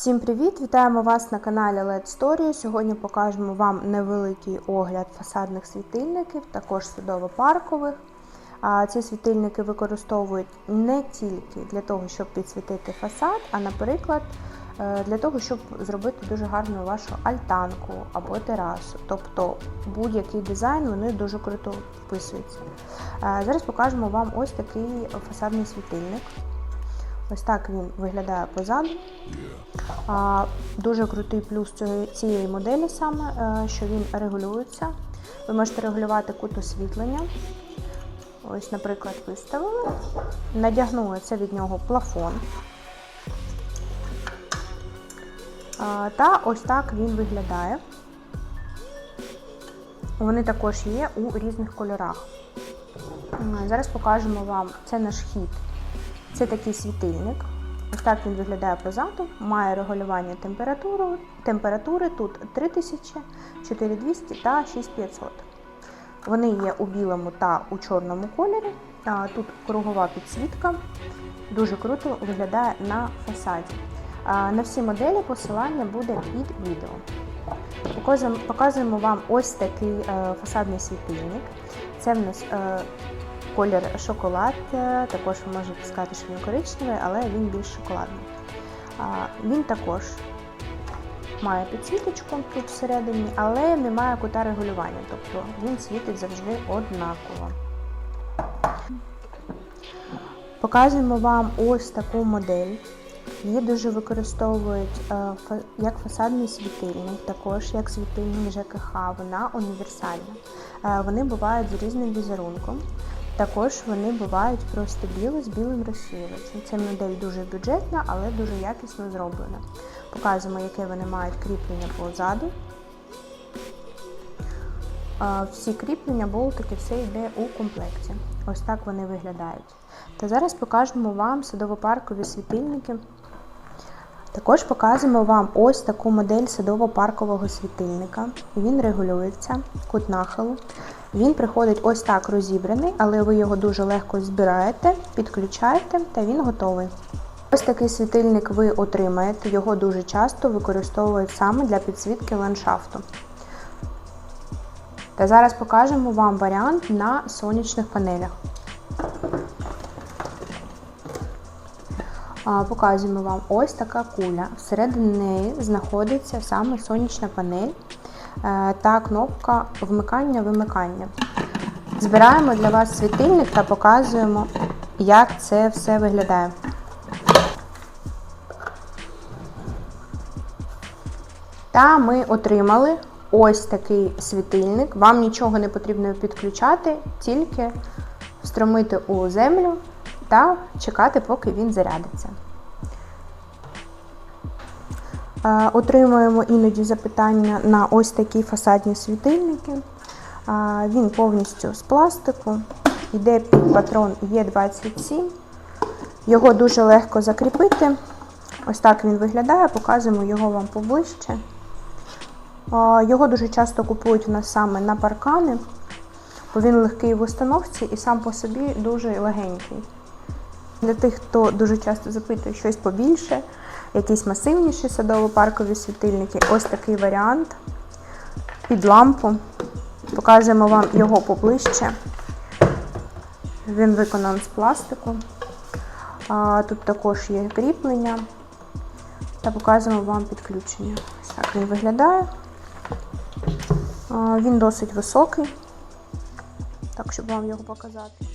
Всім привіт! Вітаємо вас на каналі LED Story. Сьогодні покажемо вам невеликий огляд фасадних світильників, також садово-паркових. Ці світильники використовують не тільки для того, щоб підсвітити фасад, а, наприклад, е, для того, щоб зробити дуже гарну вашу альтанку або терасу. Тобто будь-який дизайн вони дуже круто вписуються. Зараз покажемо вам ось такий фасадний світильник. Ось так він виглядає позаду. А, Дуже крутий плюс цієї- моделі саме, е, що він регулюється. Ви можете регулювати кут освітлення. Ось, наприклад, виставили. Надягнули це від нього плафон. А, Та ось так він виглядає. Вони також є у різних кольорах. Зараз покажемо вам це наш хід. Це такий світильник. Ось так він виглядає позаду, має регулювання температури, температури тут 3000, 4200 та 6500. Вони є у білому та у чорному кольорі. Тут кругова підсвітка. Дуже круто виглядає на фасаді. На всі моделі посилання буде під відео. Показуємо, вам ось такий е, фасадний світильник. Це в нас е, колір шоколад, е, також ви можете сказати, що він коричневий, але він більш шоколадний. Він також має підсвіточку тут всередині, але не має кута регулювання, тобто він світить завжди однаково. Показуємо вам ось таку модель. Її дуже використовують е, як фасадний світильник, також як світильник ЖКХ. Вона універсальна. Е, Вони бувають з різним візерунком. Також вони бувають просто білі з білим розсіювачем. Ця модель дуже бюджетна, але дуже якісно зроблена. Показуємо, яке вони мають кріплення позаду. Всі кріплення, болтики, все йде у комплекті. Ось так вони виглядають. Та зараз покажемо вам садово-паркові світильники. Також показуємо вам ось таку модель садово-паркового світильника. Він регулюється, кут нахилу. Він приходить ось так розібраний, але ви його дуже легко збираєте, підключаєте та він готовий. Ось такий світильник ви отримаєте. Його дуже часто використовують саме для підсвітки ландшафту. Та зараз покажемо вам варіант на сонячних панелях. Показуємо вам ось така куля. Всередині неї знаходиться саме сонячна панель е, та кнопка вмикання-вимикання. Збираємо для вас світильник та показуємо, як це все виглядає. Та ми отримали ось такий світильник. Вам нічого не потрібно підключати, тільки встромити у землю та чекати, поки він зарядиться. Е, Отримуємо іноді запитання на ось такі фасадні світильники. Е, Він повністю з пластику, йде під патрон Е27. Його дуже легко закріпити. Ось так він виглядає, показуємо його вам поближче. Е, Його дуже часто купують у нас саме на паркани, бо він легкий в установці і сам по собі дуже легенький. Для тих, хто дуже часто запитує щось побільше, якісь масивніші садово-паркові світильники, ось такий варіант під лампу. Покажемо вам його поближче. Він виконаний з пластику. Тут також є кріплення. Та показуємо вам підключення. Ось так він виглядає. Він досить високий, так щоб вам його показати.